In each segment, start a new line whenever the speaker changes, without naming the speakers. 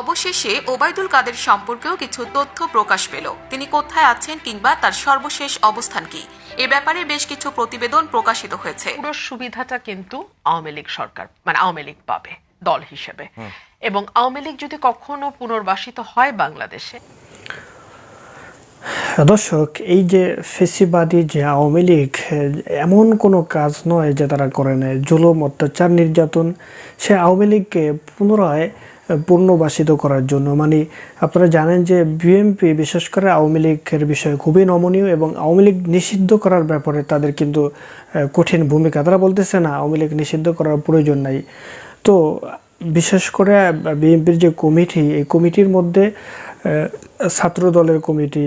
অবশেষে ওবায়দুল কাদের সম্পর্কেও কিছু তথ্য প্রকাশ পেল। তিনি কোথায় আছেন কিংবা তার সর্বশেষ অবস্থান কি? এ ব্যাপারে বেশ কিছু প্রতিবেদন প্রকাশিত হয়েছে।
পুরো সুবিধাটা কিন্তু আওয়ামী লীগ সরকার মানে আওয়ামী লীগ পাবে দল হিসেবে। এবং আওয়ামী লীগ যদি কখনো পুনর্বাসিত হয় বাংলাদেশে?
দর্শক এই যে ফেসিবাদী যে আওয়ামী লীগ এমন কোনো কাজ নয় যে তারা করে নেয়। জুলুম অত্যাচার নির্যাতন সে আওয়ামী লীগকে পুনরায় পুনর্বাসিত করার জন্য। মানে আপনারা জানেন যে বিএনপি বিশেষ করে আওয়ামী লীগের বিষয়ে খুবই নমনীয় এবং আওয়ামী লীগ নিষিদ্ধ করার ব্যাপারে তাদের কিন্তু কঠিন ভূমিকা। তারা বলতেছে না, আওয়ামী লীগ নিষিদ্ধ করার প্রয়োজন নাই। তো বিশেষ করে বিএনপির যে কমিটি, এই কমিটির মধ্যে ছাত্র দলের কমিটি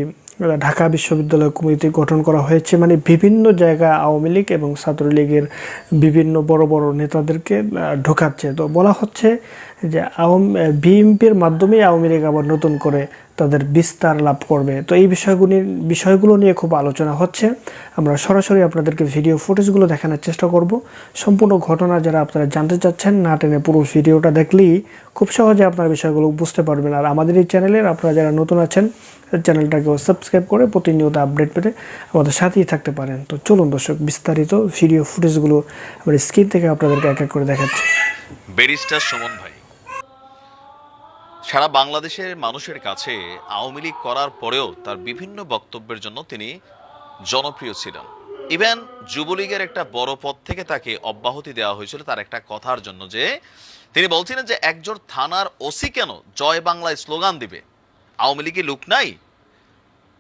ঢাকা বিশ্ববিদ্যালয় কমিটি গঠন করা হয়েছে। মানে বিভিন্ন জায়গা আওয়ামী লীগ এবং ছাত্রলীগের বিভিন্ন বড় বড় নেতাদেরকে ঢোকাচ্ছে। তো বলা হচ্ছে যে আওয়াম বিএনপির মাধ্যমেই আওয়ামী লীগ আবার নতুন করে তাদের বিস্তার লাভ করবে। তো এই বিষয়গুলি বিষয়গুলো নিয়ে খুব আলোচনা হচ্ছে। আমরা সরাসরি আপনাদেরকে ভিডিও ফুটেজগুলো দেখানোর চেষ্টা করব। সম্পূর্ণ ঘটনা যারা আপনারা জানতে চাচ্ছেন, না টেনে পুরো ভিডিওটা দেখলেই খুব সহজে আপনারা বিষয়গুলো বুঝতে পারবেন। আর আমাদের এই চ্যানেলের আপনারা যারা নতুন আছেন, চ্যানেলটাকেও সাবস্ক্রাইব করে প্রতিনিয়ত আপডেট পেতে আমাদের সাথেই থাকতে পারেন। তো চলুন দর্শক, বিস্তারিত ভিডিও ফুটেজগুলো আমরা স্ক্রিন থেকে আপনাদেরকে এক এক করে দেখাচ্ছি।
ব্যারিস্টার সুমন ভাই। সারা বাংলাদেশের মানুষের কাছে আওয়ামী লীগ করার পরেও তার বিভিন্ন বক্তব্যের জন্য তিনি জনপ্রিয় ছিলেন। ইভেন যুবলীগের একটা বড় পদ থেকে তাকে অব্যাহতি দেওয়া হয়েছিল তার একটা কথার জন্য যে, তিনি বলছিলেন যে একজন থানার ওসি কেন জয় বাংলায় স্লোগান দিবে? আওয়ামী লীগে লুক নাই?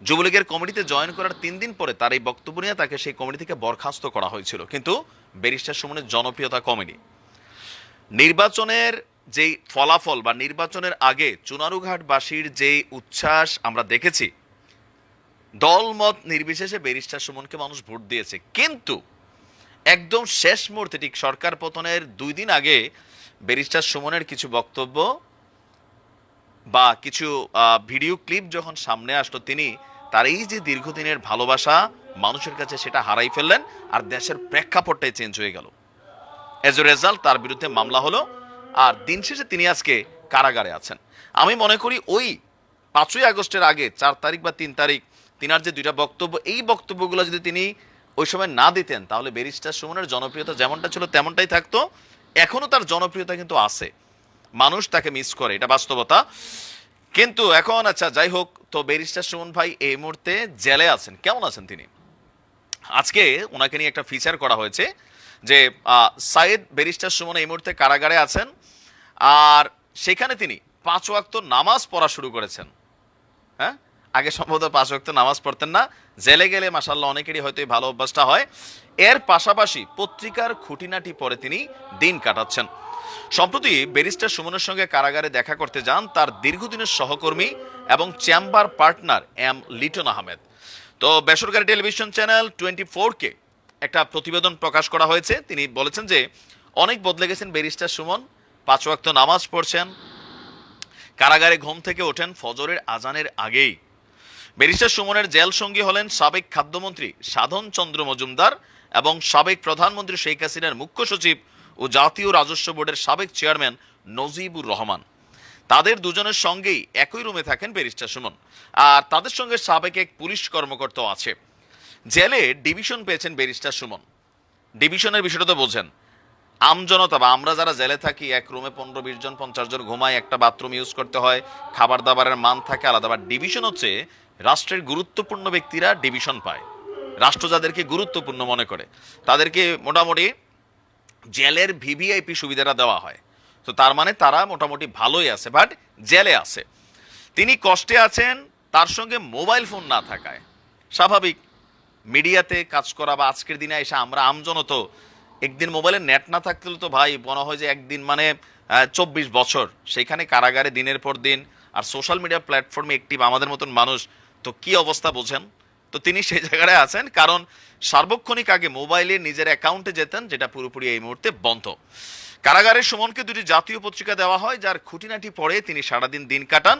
যুবলীগের কমিটিতে জয়েন করার তিন দিন পরে তার এই বক্তব্য নিয়ে তাকে সেই কমিটি থেকে বরখাস্ত করা হয়েছিল। কিন্তু ব্যারিস্টার সুমনের জনপ্রিয়তা কমেনি। নির্বাচনের যেই ফলাফল বা নির্বাচনের আগে চুনারুঘাটবাসীর যেই উচ্ছ্বাস আমরা দেখেছি, দলমত নির্বিশেষে ব্যারিস্টার সুমনকে মানুষ ভোট দিয়েছে। কিন্তু একদম শেষ মুহূর্তে, ঠিক সরকার পতনের দুই দিন আগে ব্যারিস্টার সুমনের কিছু বক্তব্য বা কিছু ভিডিও ক্লিপ যখন সামনে আসলো, তিনি তার এই যে দীর্ঘদিনের ভালোবাসা, মানুষের কাছে সেটা হারাই ফেললেন আর দেশের প্রেক্ষাপটটাই চেঞ্জ হয়ে গেল। এজ এ রেজাল্ট তার বিরুদ্ধে মামলা হলো। আর দিন শেষে তিনি আজকে কারাগারে আছেন। আমি মনে করি ওই পাঁচই আগস্টের আগে, চার তারিখ বা তিন তারিখ, তিনার যে দুইটা বক্তব্য, এই বক্তব্যগুলো যদি তিনি ওই সময় না দিতেন, তাহলে ব্যারিস্টার সুমনের জনপ্রিয়তা যেমনটা ছিল তেমনটাই থাকতো। এখনও তার জনপ্রিয়তা কিন্তু আছে। মানুষ তাকে মিস করে, এটা বাস্তবতা। কিন্তু এখন আচ্ছা যাই হোক, তো ব্যারিস্টার সুমন ভাই এই মুহূর্তে জেলে আছেন। কেমন আছেন তিনি? আজকে ওনাকে নিয়ে একটা ফিচার করা হয়েছে। যে সাইদ ব্যারিস্টার সুমন এই মুহূর্তে কারাগারে আছেন। আর সেখানে তিনি পাঁচ ওয়াক্ত নামাজ পড়া শুরু করেছেন। হ্যাঁ? আগে সম্ভবত পাঁচ ওয়াক্ত নামাজ পড়তেন না। জেলে গেলে মাসাল্লাহ অনেকেরই হয়তো এই ভালো অভ্যাসটা হয়। এর পাশাপাশি পত্রিকার খুঁটিনাটি পরে তিনি দিন কাটাচ্ছেন। সম্প্রতি ব্যারিস্টার সুমনের সঙ্গে কারাগারে দেখা করতে যান তার দীর্ঘদিনের সহকর্মী এবং chamber partner M Liton Ahmed. তো বেসরকারি টেলিভিশন চ্যানেল টোয়েন্টি কে একটা প্রতিবেদন প্রকাশ করা হয়েছে। তিনি বলেছেন যে, অনেক বদলে গেছেন ব্যারিস্টার সুমন। পাঁচ ওয়াক্ত নামাজ পড়ছেন। কারাগারে ঘুম থেকে ওঠেন ফজরের আজানের আগেই। ব্যারিস্টার সুমনের জেল সঙ্গী হলেন সাবেক খাদ্যমন্ত্রী সাধন চন্দ্র মজুমদার এবং সাবেক প্রধানমন্ত্রী শেখ হাসিনার মুখ্য সচিব ও জাতীয় রাজস্ব বোর্ডের সাবেক চেয়ারম্যান নজিবুর রহমান। তাদের দুজনের সঙ্গেই একই রুমে থাকেন ব্যারিস্টার সুমন। আর তাদের সঙ্গে সাবেক এক পুলিশ কর্মকর্তাও আছে। জেলে ডিভিশন পেয়েছেন ব্যারিস্টার সুমন। ডিভিশনের বিষয়টা তো বোঝেন। আমজনতা বা আমরা যারা জেলে থাকি, এক রুমে পনেরো, বিশ জন, পঞ্চাশ জন ঘুমায়, একটা বাথরুম ইউজ করতে হয়, খাবার দাবারের মান থাকে আলাদা। বা ডিভিশন হচ্ছে রাষ্ট্রের গুরুত্বপূর্ণ ব্যক্তিরা ডিভিশন পায়। রাষ্ট্র যাদেরকে গুরুত্বপূর্ণ মনে করে, তাদেরকে মোটামুটি জেলের ভিভিআইপি সুবিধাটা দেওয়া হয়। তো তার মানে তারা মোটামুটি ভালোই আছে বাট জেলে আছে। তিনি কষ্টে আছেন, তার সঙ্গে মোবাইল ফোন না থাকায়। স্বাভাবিক। মিডিয়াতে কাজ করা বা আজকের দিনে এসে আমরা আমজনত একদিন মোবাইলে নেট না থাকতে তো ভাই মনে হয় যে একদিন মানে চব্বিশ বছর। সেইখানে কারাগারে দিনের পর দিন আর সোশ্যাল মিডিয়া প্ল্যাটফর্মে একটিভ আমাদের মতন মানুষ, তো কি অবস্থা বোঝেন? তো তিনি সেই জায়গায় আছেন, কারণ সার্বক্ষণিক আগে মোবাইলে নিজের অ্যাকাউন্টে যেতেন, যেটা পুরোপুরি এই মুহূর্তে বন্ধ। কারাগারের সুমনকে দুটি জাতীয় পত্রিকা দেওয়া হয়, যার খুঁটিনাটি পড়ে তিনি সারাদিন দিন কাটান।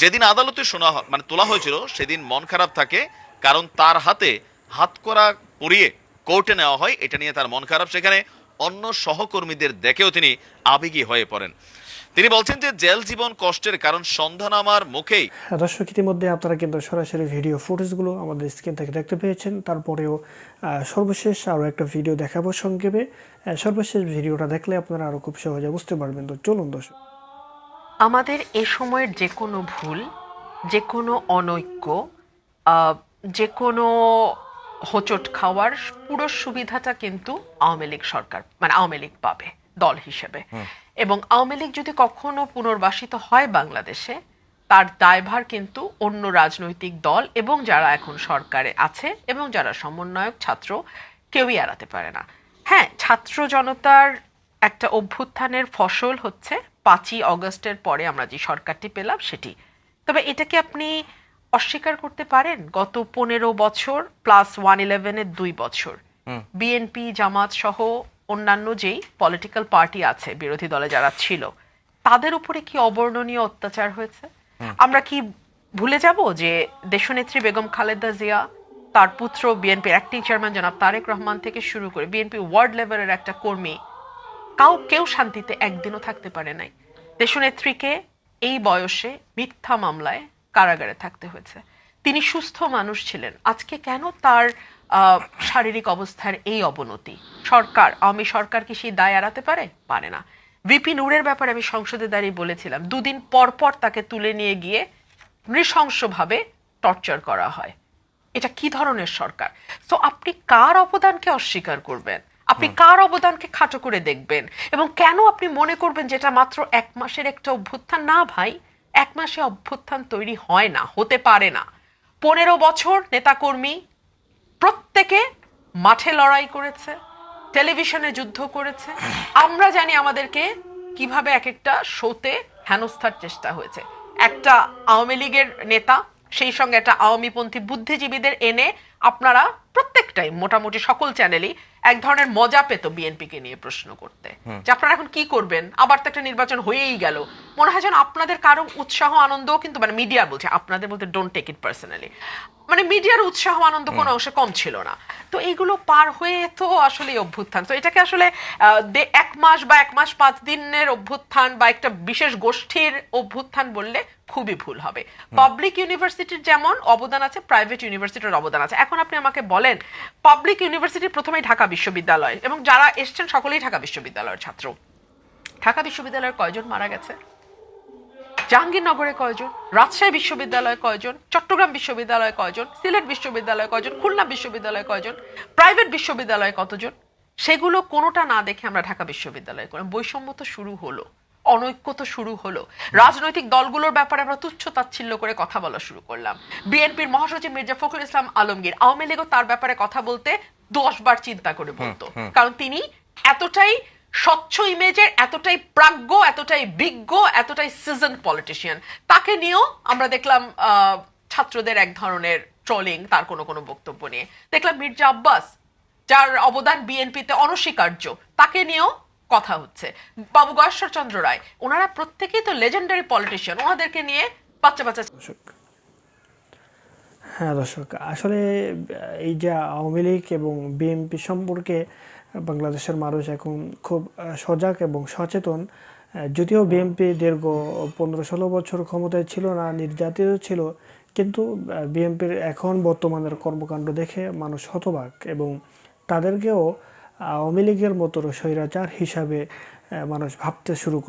যেদিন আদালতে শোনা মানে তোলা হয়েছিল, সেদিন মন খারাপ থাকে কারণ তার হাতে হাত করা পরিয়ে কোর্টে নেওয়া হয় এটা নিয়ে তার মন খারাপ। সেখানে অন্য সহকর্মীদের দেখেও তিনি আবেগী হয়ে পড়েন। তিনি বলছেন যে জেল জীবন কষ্টের কারণ সন্ধান আমার মুখেই
দর্শক ইতিমধ্যে আপনারা কিন্তু সরাসরি ভিডিও ফুটেজগুলো আমাদের স্ক্রিন থেকে দেখতে পেয়েছেন। তারপরেও সর্বশেষ আরও একটা ভিডিও দেখাবো সংক্ষেপে। সর্বশেষ ভিডিওটা দেখলে আপনারা আরও খুব সহজে বুঝতে পারবেন। তো চলুন দর্শক।
আমাদের এ সময়ের যে কোনো ভুল যে কোনো অনৈক্য যে কোনো হোঁচট খাওয়ার পুরো সুবিধাটা কিন্তু আওয়ামী লীগ সরকার মানে আওয়ামী লীগ পাবে দল হিসেবে। এবং আওয়ামী লীগ যদি কখনো পুনর্বাসিত হয় বাংলাদেশে তার দায়ভার কিন্তু অন্য রাজনৈতিক দল এবং যারা এখন সরকারে আছে এবং যারা সমন্বয়ক ছাত্র কেউই এড়াতে পারে না। হ্যাঁ ছাত্র জনতার একটা অভ্যুত্থানের ফসল হচ্ছে পাঁচই অগস্টের পরে আমরা যে সরকারটি পেলাম সেটি। তবে এটাকে আপনি অস্বীকার করতে পারেন গত পনেরো বছর প্লাস ওয়ান ইলেভেনের দুই বছর। বিএনপি জামাত সহ অন্যান্য যেই পলিটিক্যাল পার্টি আছে বিরোধী দলে যারা ছিল তাদের উপরে কি অবর্ণনীয় অত্যাচার হয়েছে? আমরা কি ভুলে যাব যে দেশনেত্রী বেগম খালেদা জিয়া তার পুত্র বিএনপির অ্যাক্টিং চেয়ারম্যান জনাব তারেক রহমান থেকে শুরু করে বিএনপি ওয়ার্ড লেভেলের একটা কর্মী কাউ কেউ শান্তিতে একদিনও থাকতে পারে নাই। দেশনেত্রীকে এই বয়সে মিথ্যা মামলায় কারাগারে থাকতে হয়েছে। তিনি সুস্থ মানুষ ছিলেন। আজকে কেন তার শারীরিক অবস্থার এই অবনতি? সরকার আমি সরকার কি সেই দায় এড়াতে পারে? পারে না। ভিপি নূরের ব্যাপারে আমি সংসদে দাঁড়িয়ে বলেছিলাম দুদিন পর পর তাকে তুলে নিয়ে গিয়ে নৃশংসভাবে টর্চার করা হয়। এটা কি ধরনের সরকার? তো আপনি কার অবদানকে অস্বীকার করবেন? আপনি কার অবদানকে খাটো করে দেখবেন? এবং কেন আপনি মনে করবেন যেটা মাত্র এক মাসের একটা অভ্যুত্থান? না ভাই। এক মাসে অভ্যুত্থান তৈরি হয় না, হতে পারে না। পনেরো বছর নেতাকর্মী প্রত্যেকে মাঠে লড়াই করেছে, টেলিভিশনে যুদ্ধ করেছে। আমরা জানি আমাদেরকে কীভাবে এক একটা শোতে হেনস্থার চেষ্টা হয়েছে। একটা আওয়ামী লীগের নেতা, সেই সঙ্গে একটা আওয়ামীপন্থী বুদ্ধিজীবীদের এনে আপনারা প্রত্যেকটাই, মোটামুটি সকল চ্যানেলই এক ধরনের মজা পেত বিএনপিকে নিয়ে প্রশ্ন করতে। যে আপনারা এখন কি করবেন? আবার তো একটা নির্বাচন হয়েই গেল। মনে হয় যেন আপনাদের কারও উৎসাহ আনন্দও কিন্তু মানে মিডিয়া বলছে আপনাদের বলতে ডোন্ট টেক ইট পার্সোনালি মানে মিডিয়ার উৎসাহ আনন্দ কোনো অংশে কম ছিল না। তো এইগুলো পার হয়ে তো আসলে অভ্যুত্থান। তো এটাকে আসলে এক মাস বা এক মাস পাঁচ দিনের অভ্যুত্থান বা একটা বিশেষ গোষ্ঠীর অভ্যুত্থান বললে খুবই ভুল হবে। পাবলিক ইউনিভার্সিটির যেমন অবদান আছে প্রাইভেট ইউনিভার্সিটির অবদান আছে। এখন আপনি আমাকে বলেন পাবলিক ইউনিভার্সিটি প্রথমেই ঢাকা বিশ্ববিদ্যালয় এবং যারা এসছেন সকলেই ঢাকা বিশ্ববিদ্যালয়ের ছাত্র। ঢাকা বিশ্ববিদ্যালয়ের কয়জন মারা গেছে? জাহাঙ্গীরনগরে কয়জন? রাজশাহী বিশ্ববিদ্যালয়ে কয়জন? চট্টগ্রাম বিশ্ববিদ্যালয়ে কয়জন? সিলেট বিশ্ববিদ্যালয়ে কয়জন? খুলনা বিশ্ববিদ্যালয়ে কয়জন? প্রাইভেট বিশ্ববিদ্যালয়ে কতজন? সেগুলো কোনোটা না দেখে আমরা ঢাকা বিশ্ববিদ্যালয়ে করলাম বৈষম্য তো শুরু হলো। অনৈক্য তো শুরু হলো। রাজনৈতিক দলগুলোর ব্যাপারে আমরা তুচ্ছ তাচ্ছিল্য করে কথা বলা শুরু করলাম। বিএনপির মহাসচিব মির্জা ফখরুল ইসলাম আলমগীর আওয়ামী লীগও তার ব্যাপারে কথা বলতে দশ বার চিন্তা করে বলতো। কারণ তিনি এতটাই স্বচ্ছ ইমেজের এতটাই প্রাজ্ঞ এতটাই বিজ্ঞ এতটাই সিজন পলিটিশিয়ান তাকে নিয়েও আমরা দেখলাম আহ, ছাত্রদের এক ধরনের ট্রলিং তার কোনো কোনো বক্তব্য নিয়ে। দেখলাম মির্জা আব্বাস যার অবদান বিএনপিতে অনস্বীকার্য তাকে নিয়েও কথা হচ্ছে। বাবু গয়েশ্বর চন্দ্র রায়, ওনারা প্রত্যেকেই তো লেজেন্ডারি পলিটিশিয়ান ওনাদেরকে নিয়ে বাচ্চা বাচ্চা
হ্যাঁ দর্শক, আসলে এই যে আওয়ামী লীগ এবং বিএনপি সম্পর্কে বাংলাদেশের মানুষ এখন খুব সজাগ এবং সচেতন যদিও বিএনপি দীর্ঘ পনেরো ষোলো বছর ক্ষমতায় ছিল না, নির্যাতিত ছিল, কিন্তু বিএনপির এখন বর্তমানের কর্মকাণ্ড দেখে মানুষ হতবাক এবং তাদেরকেও আওয়ামী লীগের মতো স্বৈরাচার হিসাবে মানুষ ভাবতে শুরু করে।